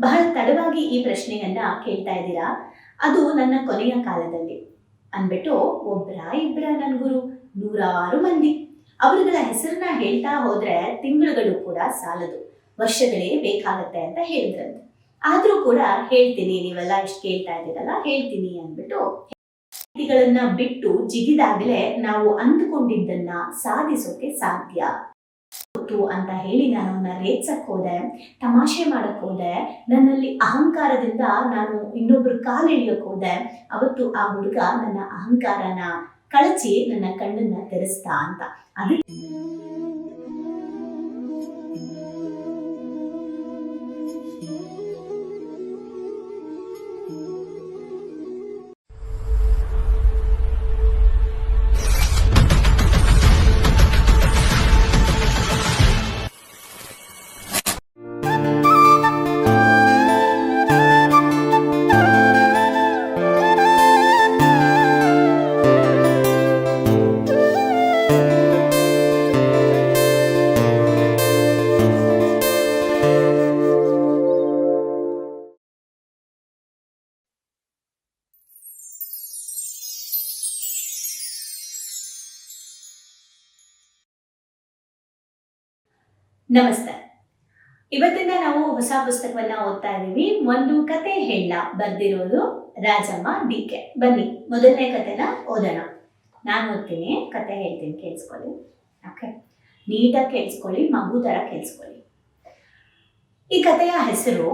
ಬಹಳ ತಡವಾಗಿ ಈ ಪ್ರಶ್ನೆಯನ್ನ ಕೇಳ್ತಾ ಇದ್ದೀರಾ? ಅದು ನನ್ನ ಕೊನೆಯ ಕಾಲದಲ್ಲಿ. ಅಂದ್ಬಿಟ್ಟು ಒಬ್ರ ಇಬ್ಬರ ನನ್ ಗುರು ನೂರಾರು ಮಂದಿ. ಅವರುಗಳ ಹೆಸರನ್ನ ಹೇಳ್ತಾ ಹೋದ್ರೆ ತಿಂಗಳುಗಳು ಕೂಡ ಸಾಲದು. ವರ್ಷಗಳೇ ಬೇಕಾಗತ್ತೆ ಅಂತ ಹೇಳಿದ್ರಂತೆ. ಆದ್ರೂ ಕೂಡ ಹೇಳ್ತೀನಿ, ನೀವೆಲ್ಲ ಇಷ್ಟು ಕೇಳ್ತಾ ಇದ್ದೀರಲ್ಲ, ಹೇಳ್ತೀನಿ ಅಂದ್ಬಿಟ್ಟು ಬಿಟ್ಟು ಜಿಗಿದಾಗಲೇ ನಾವು ಅಂದುಕೊಂಡಿದ್ದನ್ನ ಸಾಧಿಸೋಕೆ ಸಾಧ್ಯ. ಅಂತ ಹೇಳಿ ನಾನು ರೇಗ್ಸಕ್ ಹೋದೆ, ತಮಾಷೆ ಮಾಡಕ್ ಹೋದೆ. ನನ್ನಲ್ಲಿ ಅಹಂಕಾರದಿಂದ ನಾನು ಇನ್ನೊಬ್ರು ಕಾಲು ಇಳಿಯಕ್ ಹೋದೆ. ಅವತ್ತು ಆ ಹುಡುಗ ನನ್ನ ಅಹಂಕಾರನ ಕಳಚಿ ನನ್ನ ಕಣ್ಣನ್ನ ತೆರೆಸ್ತಾ ಅಂತ. ಅದಕ್ಕೆ ನಮಸ್ತೆ. ಇವತ್ತಿಂದ ನಾವು ಹೊಸ ಪುಸ್ತಕವನ್ನ ಓದ್ತಾ ಇದ್ದೀವಿ ಒಂದು ಕತೆ ಹೇಳ ಬರ್ದಿರೋದು ರಾಜಮ್ಮ ಡಿ ಕೆ ಬನ್ನಿ, ಮೊದಲನೇ ಕತೆನ ಓದೋಣ. ನಾನು ಓದ್ತೀನಿ, ಕತೆ ಹೇಳ್ತೀನಿ, ಕೇಳಿಸ್ಕೊಳ್ಳಿ. ಓಕೆ ನೀಟಾಗಿ ಕೇಳಿಸ್ಕೊಳ್ಳಿ, ಮಗು ಥರ ಕೇಳಿಸ್ಕೊಳ್ಳಿ. ಈ ಕಥೆಯ ಹೆಸರು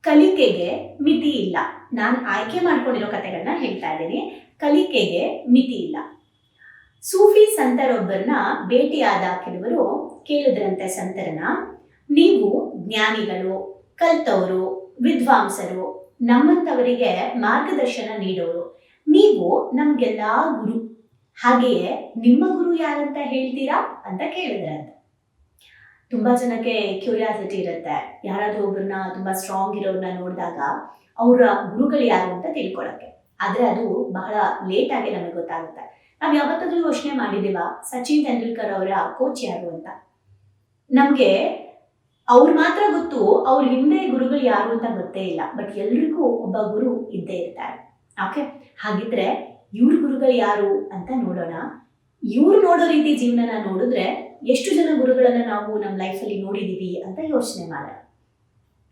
ಕಲಿಕೆಗೆ ಮಿತಿ ಇಲ್ಲ. ನಾನು ಆಯ್ಕೆ ಮಾಡ್ಕೊಂಡಿರೋ ಕತೆಗಳನ್ನ ಹೇಳ್ತಾ ಇದ್ದೀನಿ ಕಲಿಕೆಗೆ ಮಿತಿ ಇಲ್ಲ. ಸೂಫಿ ಸಂತರೊಬ್ಬರನ್ನ ಭೇಟಿಯಾದ ಕೆಲವರು ಕೇಳಿದ್ರಂತೆ ಸಂತರನ. ನೀವು ಜ್ಞಾನಿಗಳು, ಕಲ್ತವರು, ವಿದ್ವಾಂಸರು, ನಮ್ಮಂತವರಿಗೆ ಮಾರ್ಗದರ್ಶನ ನೀಡೋರು. ನೀವು ನಮ್ಗೆಲ್ಲ ಗುರು. ಹಾಗೆಯೇ ನಿಮ್ಮ ಗುರು ಯಾರಂತ ಹೇಳ್ತೀರಾ ಅಂತ ಕೇಳಿದ್ರಂತೆ. ತುಂಬಾ ಜನಕ್ಕೆ ಕ್ಯೂರಿಯಾಸಿಟಿ ಇರುತ್ತೆ. ಯಾರಾದ್ರೂ ಒಬ್ಬರನ್ನ ತುಂಬಾ ಸ್ಟ್ರಾಂಗ್ ಇರೋರ್ನ ನೋಡಿದಾಗ ಅವರ ಗುರುಗಳು ಯಾರು ಅಂತ ತಿಳ್ಕೊಳಕ್ಕೆ. ಆದ್ರೆ ಅದು ಬಹಳ ಲೇಟ್ ಆಗಿ ನಮಗೆ ಗೊತ್ತಾಗುತ್ತೆ. ನಾವ್ ಯಾವತ್ತಾದ್ರೂ ಯೋಚನೆ ಮಾಡಿದೀವ ಸಚಿನ್ ತೆಂಡೂಲ್ಕರ್ ಅವರ ಕೋಚ್ ಯಾರು ಅಂತ? ನಮ್ಗೆ ಅವ್ರು ಮಾತ್ರ ಗೊತ್ತು, ಅವ್ರ ಹಿಂದೆ ಗುರುಗಳು ಯಾರು ಅಂತ ಗೊತ್ತೇ ಇಲ್ಲ. ಬಟ್ ಎಲ್ರಿಗೂ ಒಬ್ಬ ಗುರು ಇದ್ದೇ ಇರ್ತಾರೆ. ಓಕೆ ಹಾಗಿದ್ರೆ ಇವ್ರ ಗುರುಗಳು ಯಾರು ಅಂತ ನೋಡೋಣ. ಇವ್ರು ನೋಡೋ ರೀತಿ ಜೀವನನ ನೋಡಿದ್ರೆ ಎಷ್ಟು ಜನ ಗುರುಗಳನ್ನ ನಾವು ನಮ್ಮ ಲೈಫಲ್ಲಿ ನೋಡಿದೀವಿ ಅಂತ ಯೋಚನೆ ಮಾಡೋಣ.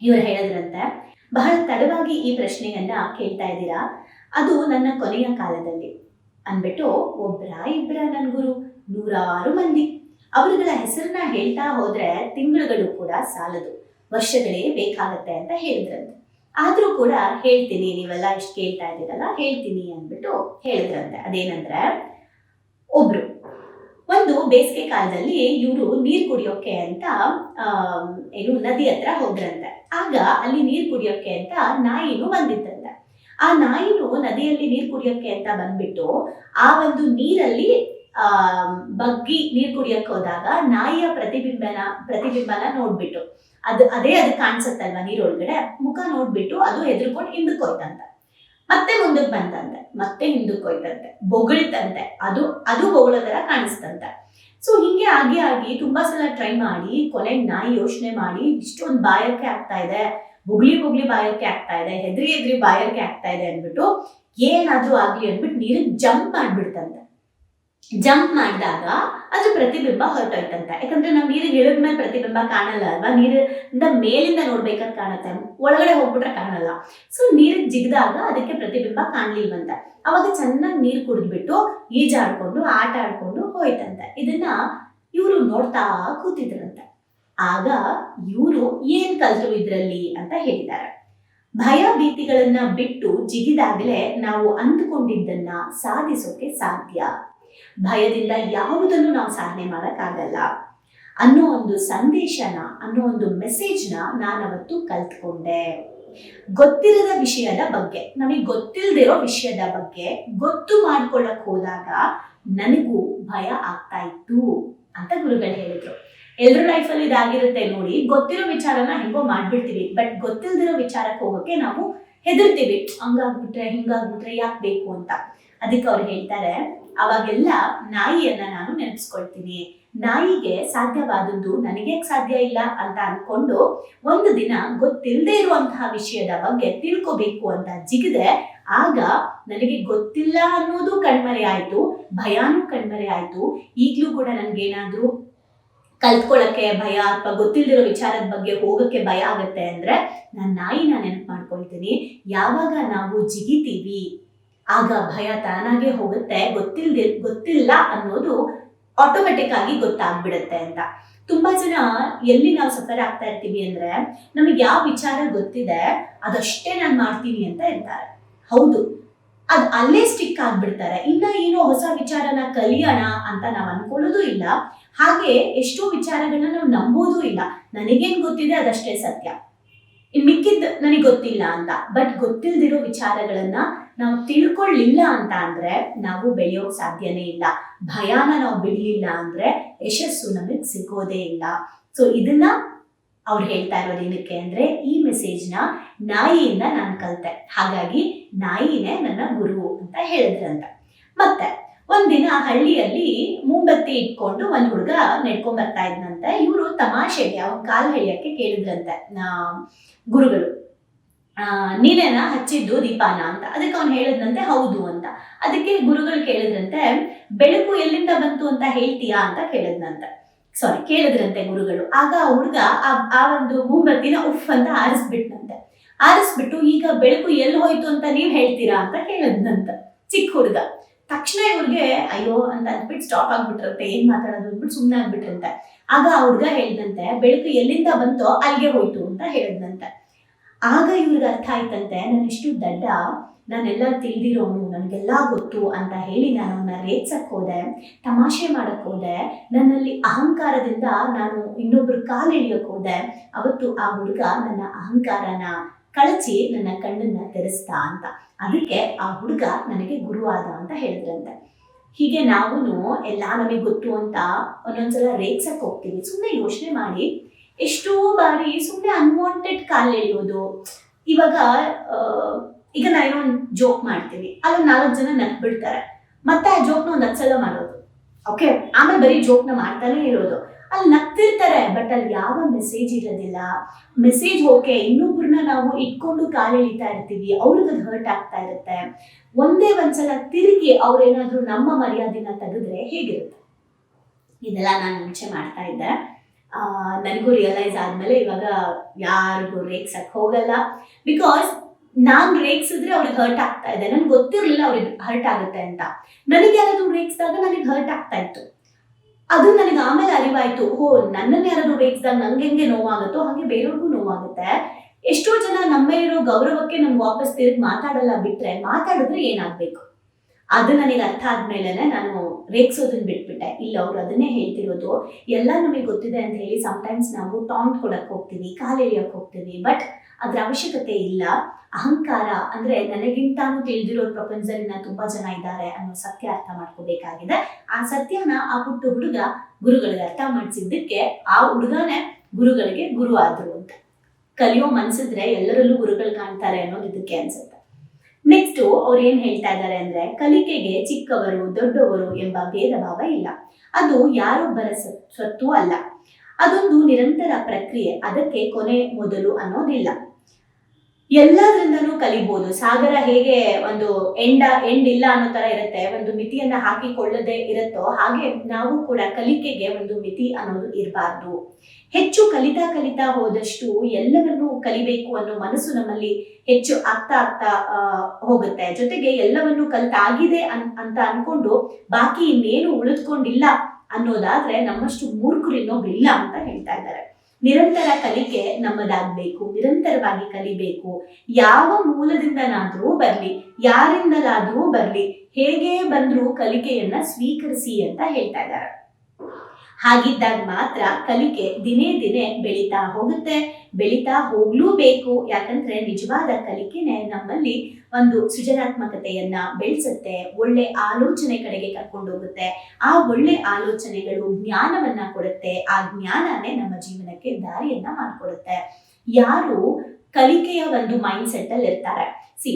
ಇವ್ರು ಹೇಳಿದ್ರಂತೆ, ಬಹಳ ತಡವಾಗಿ ಈ ಪ್ರಶ್ನೆಯನ್ನ ಕೇಳ್ತಾ ಇದ್ದೀರಾ? ಅದು ನನ್ನ ಕೊನೆಯ ಕಾಲದಲ್ಲಿ. ಅಂದ್ಬಿಟ್ಟು, ಒಬ್ರ ಇಬ್ರ ನನ್ನ ಗುರು. ನೂರಾರು ಮಂದಿ. ಅವರುಗಳ ಹೆಸರನ್ನ ಹೇಳ್ತಾ ಹೋದ್ರೆ ತಿಂಗಳುಗಳು ಕೂಡ ಸಾಲದು. ವರ್ಷಗಳೇ ಬೇಕಾಗತ್ತೆ ಅಂತ ಹೇಳಿದ್ರಂತೆ. ಆದ್ರೂ ಕೂಡ ಹೇಳ್ತೀನಿ, ನೀವೆಲ್ಲ ಇಷ್ಟು ಕೇಳ್ತಾ ಇದ್ದೀರಲ್ಲ, ಹೇಳ್ತೀನಿ ಅಂದ್ಬಿಟ್ಟು ಹೇಳಿದ್ರಂತೆ. ಅದೇನಂದ್ರೆ, ಒಬ್ರು. ಒಂದು ಬೇಸಿಗೆ ಕಾಲದಲ್ಲಿ ಇವರು ನೀರು ಕುಡಿಯೋಕೆ ಅಂತ ಏನು ನದಿ ಹತ್ರ ಹೋದ್ರಂತೆ. ಆಗ ಅಲ್ಲಿ ನೀರು ಕುಡಿಯೋಕೆ ಅಂತ ನಾಯಿನು ಬಂದಿತ್ತಂತೆ. ಆ ನಾಯಿನು ನದಿಯಲ್ಲಿ ನೀರು ಕುಡಿಯೋಕೆ ಅಂತ ಬಂದ್ಬಿಟ್ಟು ಆ ಒಂದು ನೀರಲ್ಲಿ ಆ ಬಗ್ಗಿ ನೀರ್ ಕುಡಿಯಕ್ಕೆ ಹೋದಾಗ ನಾಯಿಯ ಪ್ರತಿಬಿಂಬನ ಪ್ರತಿಬಿಂಬನ ನೋಡ್ಬಿಟ್ಟು. ಅದು, ಅದೇ ಅದು ಕಾಣಿಸುತ್ತಲ್ವಾ ನೀರೊಳಗಡೆ? ಮುಖ ನೋಡ್ಬಿಟ್ಟು ಅದು ಹೆದರ್ಕೊಂಡು ಹಿಂದಕ್ಕೆ ಹೋಯ್ತಂತೆ. ಮತ್ತೆ ಮುಂದಕ್ಕೆ ಬಂತಂತೆ, ಮತ್ತೆ ಹಿಂದಕ್ಕೆ ಹೋಯ್ತಂತೆ. ಬೊಗಳಿತಂತೆ. ಅದು ಅದು ಬೊಗಳೋ ತರ ಕಾಣಿಸ್ತಂತೆ. ಸೊ ಹಿಂಗೆ ಆಗಿ ಆಗಿ ತುಂಬಾ ಸಲ ಟ್ರೈ ಮಾಡಿ, ಕೊನೆ ನಾಯಿ ಯೋಚನೆ ಮಾಡಿ, ಇಷ್ಟೊಂದು ಬಾಯಕ್ಕೆ ಆಗ್ತಾ ಇದೆ, ಬುಗ್ಲಿ ಬುಗ್ಲಿ ಬಾಯಕ್ಕೆ ಆಗ್ತಾ ಇದೆ, ಹೆದ್ರಿ ಹೆದ್ರಿ ಬಾಯಕ್ಕೆ ಆಗ್ತಾ ಇದೆ ಅಂದ್ಬಿಟ್ಟು ಏನಾದ್ರೂ ಆಗ್ಲಿ ಅಂದ್ಬಿಟ್ಟು ನೀರಿಗೆ ಜಂಪ್ ಮಾಡ್ಬಿಡ್ತಂತೆ. ಜಂಪ್ ಮಾಡಿದಾಗ ಅದು ಪ್ರತಿಬಿಂಬ ಹೊರಟೋಯ್ತಂತೆ. ಯಾಕಂದ್ರೆ ನಾವು ನೀರಿಗೆ ಇಳಿದ್ಮೇಲೆ ಪ್ರತಿಬಿಂಬ ಕಾಣಲ್ಲ ಅಲ್ವಾ? ನೀರಿಂದ ಮೇಲಿಂದ ನೋಡ್ಬೇಕಾದ್ರೆ ಕಾಣುತ್ತೆ. ಒಳಗಡೆ ಹೋಗ್ಬಿಟ್ರೆ ಕಾಣಲ್ಲ. ಸೊ ನೀರಿಗೆ ಜಿಗಿದಾಗ ಅದಕ್ಕೆ ಪ್ರತಿಬಿಂಬ ಕಾಣ್ಲಿಲ್ವಂತೆ. ಅವಾಗ ಚೆನ್ನಾಗಿ ನೀರು ಕುಡಿದ್ಬಿಟ್ಟು ಈಜಾಡ್ಕೊಂಡು ಆಟ ಆಡ್ಕೊಂಡು ಹೋಯ್ತಂತೆ. ಇದನ್ನ ಇವರು ನೋಡ್ತಾ ಕೂತಿದ್ರಂತೆ. ಆಗ ಇವರು ಏನ್ ಕಲ್ತು ಇದ್ರಲ್ಲಿ ಅಂತ ಹೇಳಿದ್ದಾರೆ. ಭಯ ಭೀತಿಗಳನ್ನ ಬಿಟ್ಟು ಜಿಗಿದಾಗಲೇ ನಾವು ಅಂದುಕೊಂಡಿದ್ದನ್ನ ಸಾಧಿಸೋಕೆ ಸಾಧ್ಯ ಭಯದಿಂದ ಯಾವುದನ್ನು ನಾವು ಸಾಧನೆ ಮಾಡೋಕ್ಕಾಗಲ್ಲ ಅನ್ನೋ ಒಂದು ಸಂದೇಶನ, ಅನ್ನೋ ಒಂದು ಮೆಸೇಜ್ನ ನಾನವತ್ತು ಕಲ್ತ್ಕೊಂಡೆ. ಗೊತ್ತಿರದ ವಿಷಯದ ಬಗ್ಗೆ, ನಮಗೆ ಗೊತ್ತಿಲ್ಲದಿರೋ ವಿಷಯದ ಬಗ್ಗೆ ಗೊತ್ತು ಮಾಡ್ಕೊಳ್ಳಕ್ ಹೋದಾಗ ನನಗೂ ಭಯ ಆಗ್ತಾ ಇತ್ತು ಅಂತ ಗುರುಗಳು ಹೇಳಿದ್ರು. ಎಲ್ರ ಲೈಫಲ್ಲಿ ಇದಾಗಿರುತ್ತೆ ನೋಡಿ, ಗೊತ್ತಿರೋ ವಿಚಾರನ ಹೆಂಗೋ ಮಾಡ್ಬಿಡ್ತೀವಿ ಬಟ್ ಗೊತ್ತಿಲ್ದಿರೋ ವಿಚಾರಕ್ಕೆ ಹೋಗೋಕೆ ನಾವು ಹೆದರ್ತೀವಿ. ಹಂಗಾಗ್ಬಿಟ್ರೆ, ಹಿಂಗಾಗ್ಬಿಟ್ರೆ ಯಾಕೆ ಬೇಕು ಅಂತ. ಅದಕ್ಕೆ ಅವ್ರು ಹೇಳ್ತಾರೆ, ಅವಾಗೆಲ್ಲ ನಾಯಿಯನ್ನ ನಾನು ನೆನಪಿಸ್ಕೊಳ್ತೀನಿ. ನಾಯಿಗೆ ಸಾಧ್ಯವಾದದ್ದು ನನಗೆ ಸಾಧ್ಯ ಇಲ್ಲ ಅಂತ ಅನ್ಕೊಂಡು ಒಂದು ದಿನ ಗೊತ್ತಿಲ್ಲದೆ ಇರುವಂತಹ ವಿಷಯದ ಬಗ್ಗೆ ತಿಳ್ಕೋಬೇಕು ಅಂತ ಜಿಗಿದೆ. ಆಗ ನನಗೆ ಗೊತ್ತಿಲ್ಲ ಅನ್ನೋದು ಕಣ್ಮರೆ ಆಯ್ತು, ಭಯಾನೂ ಕಣ್ಮರೆ ಆಯ್ತು. ಈಗಲೂ ಕೂಡ ನನ್ಗೇನಾದ್ರೂ ಕಲ್ತ್ಕೊಳ್ಳಕ್ಕೆ ಭಯ ಅಥವಾ ಗೊತ್ತಿಲ್ದಿರೋ ವಿಚಾರದ ಬಗ್ಗೆ ಹೋಗಕ್ಕೆ ಭಯ ಆಗತ್ತೆ ಅಂದ್ರೆ ನಾನು ನಾಯಿನ ನೆನಪು ಮಾಡ್ಕೊಳ್ತೀನಿ. ಯಾವಾಗ ನಾವು ಜಿಗಿತೀವಿ, ಆಗ ಭಯ ತಾನಾಗೆ ಹೋಗುತ್ತೆ ಗೊತ್ತಿಲ್ದಿ ಗೊತ್ತಿಲ್ಲ ಅನ್ನೋದು ಆಟೋಮೆಟಿಕ್ ಆಗಿ ಗೊತ್ತಾಗ್ಬಿಡುತ್ತೆ ಅಂತ. ತುಂಬಾ ಜನ ಎಲ್ಲಿ ನಾವು ಸಫರ್ ಆಗ್ತಾ ಇರ್ತೀವಿ ಅಂದ್ರೆ ನಮಗೆ ಯಾವ ವಿಚಾರ ಗೊತ್ತಿದೆ, ಅದಷ್ಟೇ ನಾನು ಮಾಡ್ತೀನಿ ಅಂತ ಇರ್ತಾರೆ ಹೌದು, ಅದ್ ಅಲ್ಲೇ ಸ್ಟಿಕ್ ಆಗ್ಬಿಡ್ತಾರೆ. ಇನ್ನ ಏನೋ ಹೊಸ ವಿಚಾರನ ಕಲಿಯೋಣ ಅಂತ ನಾವು ಅನ್ಕೊಳ್ಳೋದು ಇಲ್ಲ. ಹಾಗೆ ಎಷ್ಟೋ ವಿಚಾರಗಳನ್ನ ನಾವು ನಂಬೋದೂ ಇಲ್ಲ. ನನಗೇನ್ ಗೊತ್ತಿದೆ ಅದಷ್ಟೇ ಸತ್ಯ. ಇನ್ ಮಿಕ್ಕಿದ್ದು ನನಗೆ ಗೊತ್ತಿಲ್ಲ ಅಂತ. ಬಟ್ ಗೊತ್ತಿಲ್ದಿರೋ ವಿಚಾರಗಳನ್ನ ನಾವು ತಿಳ್ಕೊಳ್ಳಿಲ್ಲ ಅಂತ ಅಂದ್ರೆ ನಾವು ಬೆಳೆಯೋಕ್ ಸಾಧ್ಯನೇ ಇಲ್ಲ. ಭಯಾನ ನಾವು ಬಿಡ್ಲಿಲ್ಲ ಅಂದ್ರೆ ಯಶಸ್ಸು ನಮಗೆ ಸಿಗೋದೇ ಇಲ್ಲ. ಸೊ ಇದನ್ನ ಅವ್ರು ಹೇಳ್ತಾ ಇರೋದು ಏನಕ್ಕೆ ಅಂದ್ರೆ ಈ ಮೆಸೇಜ್ನ ನಾಯಿಯಿಂದ ನಾನು ಕಲ್ತೆ. ಹಾಗಾಗಿ ನಾಯಿನೇ ನನ್ನ ಗುರು ಅಂತ ಹೇಳಿದ್ರಂತ. ಮತ್ತೆ ಒಂದಿನ ಹಳ್ಳಿಯಲ್ಲಿ ಮೂಂಬತ್ತಿ ಇಟ್ಕೊಂಡು ಒಂದ್ ಹುಡುಗ ನಡ್ಕೊಂಡ್ ಬರ್ತಾ ಇದ್ನಂತೆ. ಇವರು ತಮಾಷೆಗೆ, ಅವನ್ ಕಾಲ್ ಎಳಿಯಕ್ಕೆ ಕೇಳಿದ್ರಂತೆ ಗುರುಗಳು. ಆ, ನೀನೇನ ಹಚ್ಚಿದ್ದು ದೀಪಾನ ಅಂತ. ಅದಕ್ಕೆ ಅವ್ನು ಹೇಳಿದ್ನಂತೆ, ಹೌದು ಅಂತ. ಅದಕ್ಕೆ ಗುರುಗಳು ಕೇಳಿದ್ರಂತೆ, ಬೆಳಕು ಎಲ್ಲಿಂದ ಬಂತು ಅಂತ ಹೇಳ್ತೀಯಾ ಅಂತ ಕೇಳಿದ್ನಂತೆ. ಸಾರಿ ಕೇಳಿದ್ರಂತೆ ಗುರುಗಳು. ಆಗ ಆ ಹುಡುಗ ಆ ಒಂದು ಮೂಂಬತ್ತಿನ ಉಫ್ ಅಂತ ಆರಿಸ್ಬಿಟ್ನಂತೆ. ಆರಿಸ್ಬಿಟ್ಟು, ಈಗ ಬೆಳಕು ಎಲ್ಲಿ ಹೋಯ್ತು ಅಂತ ನೀವ್ ಹೇಳ್ತೀರಾ? ಅಂತ ಕೇಳಿದ್ನಂತ. ಚಿಕ್ಕ ಹುಡುಗ. ತಕ್ಷಣ ಇವ್ರಿಗೆ, ಅಯ್ಯೋ, ಅಂತ ಅಂದ್ಬಿಟ್ಟು ಸ್ಟಾಪ್ ಆಗ್ಬಿಟ್ಟಿರುತ್ತೆ, ಏನ್ ಮಾತಾಡೋದು? ಅಂದ್ಬಿಟ್ಟು ಸುಮ್ಮನೆ ಆಗ್ಬಿಟ್ರಂತೆ ಆಗ ಆ ಹುಡ್ಗ ಹೇಳ್ದಂತೆ, ಬೆಳಕು ಎಲ್ಲಿಂದ ಬಂತೋ ಅಲ್ಲಿಗೆ ಹೋಯ್ತು, ಅಂತ ಹೇಳಿದ್ನಂತೆ ಆಗ ಇವ್ರಿಗೆ ಅರ್ಥ ಆಯ್ತಂತೆ, ನಾನು ಇಷ್ಟು ದಡ್ಡ, ನಾನೆಲ್ಲ ತಿಳಿದಿರೋನು, ನನಗೆಲ್ಲ ಗೊತ್ತು, ಅಂತ ಹೇಳಿ ನಾನು ಅವನ್ನ ರೇಗ್ಸಕ್ ಹೋದೆ, ತಮಾಷೆ ಮಾಡಕ್ ಹೋದೆ. ನನ್ನಲ್ಲಿ ಅಹಂಕಾರದಿಂದ ನಾನು ಇನ್ನೊಬ್ರು ಕಾಲು ಎಳಿಯಕ್ ಹೋದೆ. ಅವತ್ತು ಆ ಹುಡುಗ ನನ್ನ ಅಹಂಕಾರನ ಕಳಚಿ ನನ್ನ ಕಣ್ಣನ್ನ ತೆರೆಸ್ತಾ ಅಂತ. ಅದಕ್ಕೆ ಆ ಹುಡುಗ ನನಗೆ ಗುರುವಾದ ಅಂತ ಹೇಳಿದ್ರಂತೆ. ಹೀಗೆ ನಾವು ಎಲ್ಲ ನಮಗೆ ಗೊತ್ತು ಅಂತ ಒಂದೊಂದ್ಸಲ ರೇಗ್ಸಕ್ ಹೋಗ್ತೀವಿ. ಸುಮ್ಮನೆ ಯೋಚನೆ ಮಾಡಿ. ಎಷ್ಟೋ ಬಾರಿ ಸುಮ್ಮನೆ ಅನ್ವಾಂಟೆಡ್ ಕಾಲ್ ಎಳೆಯೋದು. ಇವಾಗ ಈಗ ನಾವೇನೋ ಒಂದು ಜೋಕ್ ಮಾಡ್ತೀವಿ. ಅಲ್ಲಿ ನಾಲ್ಕು ಜನ ನಕ್ ಬಿಡ್ತಾರೆ ಮತ್ತೆ ಆ ಜೋಕ್ನ ಒಂದು ಹತ್ತು ಮಾಡೋದು. ಓಕೆ ಆಮೇಲೆ ಬರೀ ಜೋಕ್ನ ಮಾಡ್ತಾನೆ ಇರೋದು. ಅಲ್ಲಿ ನಗ್ತಿರ್ತಾರೆ ಬಟ್ ಅಲ್ಲಿ ಯಾವ ಮೆಸೇಜ್ ಇರೋದಿಲ್ಲ. ಮೆಸೇಜ್ ಓಕೆ ಇನ್ನೊಬ್ಬರನ್ನ ನಾವು ಇಟ್ಕೊಂಡು ಕಾಲೆಳಿತಾ ಇರ್ತೀವಿ, ಅವ್ರಿಗೆ ಹರ್ಟ್ ಆಗ್ತಾ ಇರುತ್ತೆ. ಒಂದೇ ಒಂದ್ಸಲ ತಿರುಗಿ ಅವ್ರೇನಾದ್ರೂ ನಮ್ಮ ಮರ್ಯಾದೆನ ತೆಗೆದ್ರೆ ಹೇಗಿರುತ್ತೆ? ಇದೆಲ್ಲ ನಾನು ಮುಂಚೆ ಮಾಡ್ತಾ ಇದ್ದೆ. ನನಗೂ ರಿಯಲೈಸ್ ಆದ್ಮೇಲೆ ಇವಾಗ ಯಾರಿಗೂ ರೇಗ್ಸಕ್ ಹೋಗಲ್ಲ. ಬಿಕಾಸ್ ನಾನು ರೇಗ್ಸಿದ್ರೆ ಅವ್ರಿಗೆ ಹರ್ಟ್ ಆಗ್ತಾ ಇದೆ. ನನ್ಗೆ ಗೊತ್ತಿರಲಿಲ್ಲ ಅವ್ರಿಗೆ ಹರ್ಟ್ ಆಗುತ್ತೆ ಅಂತ. ನನಗೆ ಯಾರಾದ್ರೂ ರೇಗ್ಸಿದಾಗ ನನಗೆ ಹರ್ಟ್ ಆಗ್ತಾ ಇತ್ತು. ಅದು ನನಗೆ ಆಮೇಲೆ ಅರಿವಾಯ್ತು ಓ ನನ್ನನ್ನು ಯಾರಾದ್ರೂ ರೇಟ್ಸ್ದಾಗ ನಂಗೆ ಹೆಂಗೆ ನೋವಾಗುತ್ತೋ ಹಾಗೆ ಬೇರೆಯವ್ರಿಗೂ ನೋವಾಗುತ್ತೆ. ಎಷ್ಟೋ ಜನ ನಮ್ಮಲ್ಲಿರೋ ಗೌರವಕ್ಕೆ ನಮ್ಗೆ ವಾಪಸ್ ತಿರುಗಿ ಮಾತಾಡಲ್ಲ ಬಿಟ್ರೆ ಮಾತಾಡಿದ್ರೆ ಏನಾಗ್ಬೇಕು? ಅದು ನನಗೆ ಅರ್ಥ ಆದ್ಮೇಲೆ ನಾನು ರೇಗ್ಸೋದನ್ನ ಬಿಟ್ಬಿಟ್ಟೆ. ಇಲ್ಲ, ಅವ್ರು ಅದನ್ನೇ ಹೇಳ್ತಿರೋದು. ಎಲ್ಲ ನಮಗೆ ಗೊತ್ತಿದೆ ಅಂತ ಹೇಳಿ ಸಮಟೈಮ್ಸ್ ನಾವು ಟಾಂಟ್ ಕೊಡಕ್ ಹೋಗ್ತೀವಿ, ಕಾಲೆಳಿಯಕ್ ಹೋಗ್ತೀವಿ ಬಟ್ ಅದ್ರ ಅವಶ್ಯಕತೆ ಇಲ್ಲ. ಅಹಂಕಾರ ಅಂದ್ರೆ ನನಗಿಂತಾನು ತಿಳಿದಿರೋ ಪ್ರಪಂಚದಲ್ಲಿ ನಾನು ತುಂಬಾ ಜನ ಇದ್ದಾರೆ ಅನ್ನೋ ಸತ್ಯ ಅರ್ಥ ಮಾಡ್ಕೋಬೇಕಾಗಿದೆ. ಆ ಸತ್ಯನ ಆ ಪುಟ್ಟ ಹುಡುಗ ಗುರುಗಳಿಗೆ ಅರ್ಥ ಮಾಡಿಸಿದ್ದಕ್ಕೆ ಆ ಹುಡುಗನೇ ಗುರುಗಳಿಗೆ ಗುರು ಆದ್ರು ಅಂತ. ಕಲಿಯೋ ಮನ್ಸಿದ್ರೆ ಎಲ್ಲರಲ್ಲೂ ಗುರುಗಳು ಕಾಣ್ತಾರೆ ಅನ್ನೋದು ಇದಕ್ಕೆ ಅನ್ಸುತ್ತೆ. ನೆಕ್ಸ್ಟ್ ಅವ್ರು ಏನ್ ಹೇಳ್ತಾ ಇದ್ದಾರೆ ಅಂದ್ರೆ ಕಲಿಕೆಗೆ ಚಿಕ್ಕವರು, ದೊಡ್ಡವರು ಎಂಬ ಭೇದ ಭಾವ ಇಲ್ಲ. ಅದು ಯಾರೊಬ್ಬರ ಸ್ವತ್ತು ಅಲ್ಲ. ಅದೊಂದು ನಿರಂತರ ಪ್ರಕ್ರಿಯೆ. ಅದಕ್ಕೆ ಕೊನೆ ಮೊದಲು ಅನ್ನೋದಿಲ್ಲ. ಎಲ್ಲದ್ರಿಂದನೂ ಕಲಿಬಹುದು ಸಾಗರ ಹೇಗೆ ಒಂದು ಎಂಡ ಎಂಡ್ ಇಲ್ಲ ಅನ್ನೋ ತರ ಇರುತ್ತೆ. ಒಂದು ಮಿತಿಯನ್ನ ಹಾಕಿಕೊಳ್ಳದೆ ಇರುತ್ತೋ ಹಾಗೆ ನಾವು ಕೂಡ ಕಲಿಕೆಗೆ ಒಂದು ಮಿತಿ ಅನ್ನೋದು ಇರಬಾರ್ದು. ಹೆಚ್ಚು ಕಲಿತಾ ಕಲಿತಾ ಹೋದಷ್ಟು ಎಲ್ಲವನ್ನೂ ಕಲಿಬೇಕು ಅನ್ನೋ ಮನಸ್ಸು ನಮ್ಮಲ್ಲಿ ಹೆಚ್ಚು ಆಗ್ತಾ ಆಗ್ತಾ ಹೋಗುತ್ತೆ. ಜೊತೆಗೆ ಎಲ್ಲವನ್ನು ಕಲಿತಾಗಿದೆ ಅಂತ ಅನ್ಕೊಂಡು ಬಾಕಿ ಇನ್ನೇನು ಉಳಿದುಕೊಂಡಿಲ್ಲ ಅನ್ನೋದಾದ್ರೆ ನಮ್ಮಷ್ಟು ಮೂರ್ಖರು ಇನ್ನೊಬ್ರು ಇಲ್ಲ ಅಂತ ಹೇಳ್ತಾ ಇದ್ದಾರೆ. ನಿರಂತರ ಕಲಿಕೆ ನಮ್ಮದಾಗಬೇಕು, ನಿರಂತರವಾಗಿ ಕಲಿಬೇಕು. ಯಾವ ಮೂಲದಿಂದನಾದರೂ ಬರ್ಲಿ, ಯಾರಿಂದಲಾದ್ರೂ ಬರ್ಲಿ, ಹೇಗೆ ಬಂದರೂ ಕಲಿಕೆಯನ್ನ ಸ್ವೀಕರಿಸಿ ಅಂತ ಹೇಳ್ತಾ ಇದ್ದಾರೆ. ಹಾಗಿದ್ದಾಗ ಮಾತ್ರ ಕಲಿಕೆ ದಿನೇ ದಿನೇ ಬೆಳೀತಾ ಹೋಗುತ್ತೆ. ಬೆಳೀತಾ ಹೋಗ್ಲೂಬೇಕು. ಯಾಕಂದ್ರೆ ನಿಜವಾದ ಕಲಿಕೆನೆ ನಮ್ಮಲ್ಲಿ ಒಂದು ಸೃಜನಾತ್ಮಕತೆಯನ್ನ ಬೆಳೆಸುತ್ತೆ. ಒಳ್ಳೆ ಆಲೋಚನೆ ಕಡೆಗೆ ಕರ್ಕೊಂಡು ಹೋಗುತ್ತೆ ಆ ಒಳ್ಳೆ ಆಲೋಚನೆಗಳು ಜ್ಞಾನವನ್ನ ಕೊಡುತ್ತೆ. ಆ ಜ್ಞಾನನೇ ನಮ್ಮ ಜೀವನಕ್ಕೆ ದಾರಿಯನ್ನ ಮಾಡಿಕೊಡುತ್ತೆ. ಯಾರು ಕಲಿಕೆಯ ಒಂದು ಮೈಂಡ್ ಸೆಟ್ ಅಲ್ಲಿ ಇರ್ತಾರೆ. ಸಿ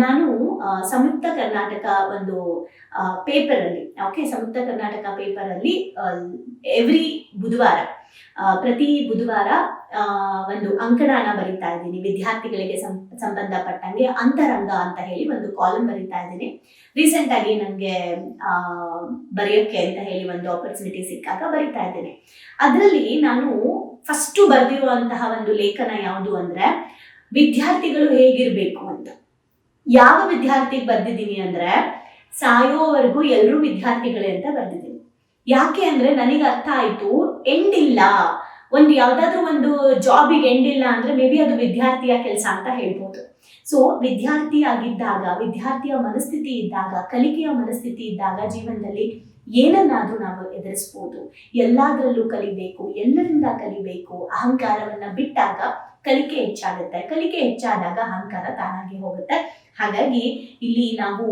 ನಾನು ಸಂಯುಕ್ತ ಕರ್ನಾಟಕ ಒಂದು ಪೇಪರ್ ಅಲ್ಲಿ ಓಕೆ, ಸಂಯುಕ್ತ ಕರ್ನಾಟಕ ಪೇಪರ್ ಅಲ್ಲಿ ಎವ್ರಿ ಬುಧವಾರ ಪ್ರತಿ ಬುಧವಾರ ಒಂದು ಅಂಕಣನ ಬರಿತಾ ಇದ್ದೀನಿ. ವಿದ್ಯಾರ್ಥಿಗಳಿಗೆ ಸಂಬಂಧಪಟ್ಟಂಗೆ ಅಂತರಂಗ ಅಂತ ಹೇಳಿ ಒಂದು ಕಾಲಮ್ ಬರಿತಾ ಇದ್ದೀನಿ. ರೀಸೆಂಟ್ ಆಗಿ ನನಗೆ ಬರೆಯೋಕ್ಕೆ ಅಂತ ಹೇಳಿ ಒಂದು ಆಪರ್ಚುನಿಟಿ ಸಿಕ್ಕಾಗ ಬರಿತಾ ಇದ್ದೀನಿ. ಅದರಲ್ಲಿ ನಾನು ಫಸ್ಟು ಬರೆದಿರುವಂತಹ ಒಂದು ಲೇಖನ ಯಾವುದು ಅಂದ್ರೆ, ವಿದ್ಯಾರ್ಥಿಗಳು ಹೇಗಿರ್ಬೇಕು ಅಂತ. ಯಾವ ವಿದ್ಯಾರ್ಥಿಗೆ ಬರ್ದಿದ್ದೀನಿ ಅಂದ್ರೆ, ಸಾಯೋವರೆಗೂ ಎಲ್ಲರೂ ವಿದ್ಯಾರ್ಥಿಗಳೇ ಅಂತ ಬರ್ದಿದ್ದೀನಿ. ಯಾಕೆ ಅಂದ್ರೆ ನನಗೆ ಅರ್ಥ ಆಯ್ತು ಎಂಡ್ ಇಲ್ಲ. ಒಂದು ಯಾವ್ದಾದ್ರು ಒಂದು ಜಾಬಿಗೆ ಎಂಡ್ ಇಲ್ಲ ಅಂದ್ರೆ ಮೇ ಬಿ ಅದು ವಿದ್ಯಾರ್ಥಿಯ ಕೆಲಸ ಅಂತ ಹೇಳ್ಬೋದು. ಸೊ ವಿದ್ಯಾರ್ಥಿ ಆಗಿದ್ದಾಗ, ವಿದ್ಯಾರ್ಥಿಯ ಮನಸ್ಥಿತಿ ಇದ್ದಾಗ, ಕಲಿಕೆಯ ಮನಸ್ಥಿತಿ ಇದ್ದಾಗ ಜೀವನದಲ್ಲಿ ಏನನ್ನಾದ್ರೂ ನಾವು ಎದುರಿಸ್ಬೋದು. ಎಲ್ಲಾದ್ರಲ್ಲೂ ಕಲಿಬೇಕು, ಎಲ್ಲರಿಂದ ಕಲಿಬೇಕು, ಅಹಂಕಾರವನ್ನ ಬಿಟ್ಟಾಗ ಕಲಿಕೆ ಹೆಚ್ಚಾಗುತ್ತೆ. ಕಲಿಕೆ ಹೆಚ್ಚಾದಾಗ ಅಹಂಕಾರ ತಾನಾಗಿ ಹೋಗುತ್ತೆ. ಹಾಗಾಗಿ ಇಲ್ಲಿ ನಾವು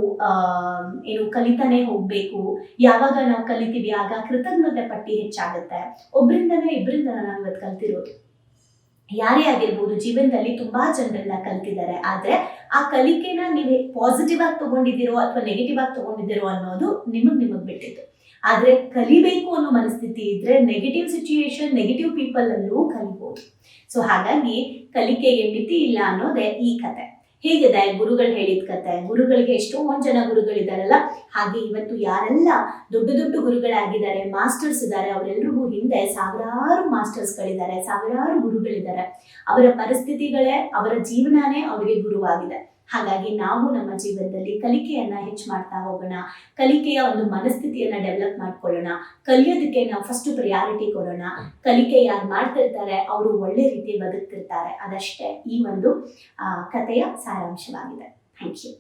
ಏನು ಕಲಿತಾನೆ ಹೋಗ್ಬೇಕು. ಯಾವಾಗ ನಾವು ಕಲಿತೀವಿ, ಆಗ ಕೃತಜ್ಞತೆ ಪಟ್ಟಿ ಹೆಚ್ಚಾಗುತ್ತೆ. ಒಬ್ರಿಂದನೇ ಇಬ್ಬರಿಂದ ನಾವು ಇವತ್ತು ಕಲ್ತಿರೋದು. ಯಾರೇ ಆಗಿರ್ಬೋದು, ಜೀವನದಲ್ಲಿ ತುಂಬಾ ಜನರನ್ನ ಕಲ್ತಿದ್ದಾರೆ. ಆದ್ರೆ ಆ ಕಲಿಕೆನ ನೀವು ಪಾಸಿಟಿವ್ ಆಗಿ ತಗೊಂಡಿದ್ದೀರೋ ಅಥವಾ ನೆಗೆಟಿವ್ ಆಗಿ ತಗೊಂಡಿದ್ದೀರೋ ಅನ್ನೋದು ನಿಮಗ್ ನಿಮಗ್ ಬಿಟ್ಟಿದ್ದು. ಆದ್ರೆ ಕಲಿಬೇಕು ಅನ್ನೋ ಮನಸ್ಥಿತಿ ಇದ್ರೆ ನೆಗೆಟಿವ್ ಸಿಚುಯೇಷನ್ ನೆಗೆಟಿವ್ ಪೀಪಲ್ ಅಲ್ಲೂ ಕಲಿಬಹುದು ಸೊ ಹಾಗಾಗಿ ಕಲಿಕೆಗೆ ಮಿತಿ ಇಲ್ಲ ಅನ್ನೋದೇ ಈ ಕತೆ. ಹೇಗಿದೆ ಗುರುಗಳು ಹೇಳಿದ ಕತೆ? ಗುರುಗಳಿಗೆ ಎಷ್ಟೊಂದು ಜನ ಗುರುಗಳಿದಾರಲ್ಲ, ಹಾಗೆ ಇವತ್ತು ಯಾರೆಲ್ಲ ದೊಡ್ಡ ದೊಡ್ಡ ಗುರುಗಳಾಗಿದ್ದಾರೆ ಮಾಸ್ಟರ್ಸ್ ಇದ್ದಾರೆ ಅವರೆಲ್ಲರಿಗೂ ಹಿಂದೆ ಸಾವಿರಾರು ಮಾಸ್ಟರ್ಸ್ಗಳಿದ್ದಾರೆ ಸಾವಿರಾರು ಗುರುಗಳಿದ್ದಾರೆ. ಅವರ ಪರಿಸ್ಥಿತಿಗಳೇ, ಅವರ ಜೀವನನೇ ಅವರಿಗೆ ಗುರುವಾಗಿದೆ. ಹಾಗಾಗಿ ನಾವು ನಮ್ಮ ಜೀವನದಲ್ಲಿ ಕಲಿಕೆಯನ್ನ ಹೆಚ್ಚು ಮಾಡ್ತಾ ಹೋಗೋಣ. ಕಲಿಕೆಯ ಒಂದು ಮನಸ್ಥಿತಿಯನ್ನ ಡೆವಲಪ್ ಮಾಡ್ಕೊಳ್ಳೋಣ. ಕಲಿಯೋದಕ್ಕೆ ನಾವು ಫಸ್ಟ್ ಪ್ರಿಯಾರಿಟಿ ಕೊಡೋಣ. ಕಲಿಕೆ ಯಾರು ಮಾಡ್ತಿರ್ತಾರೆ, ಅವರು ಒಳ್ಳೆ ರೀತಿ ಬದುಕ್ತಿರ್ತಾರೆ. ಅದಷ್ಟೇ ಈ ಒಂದು ಕಥೆಯ ಸಾರಾಂಶವಾಗಿದೆ. Thank you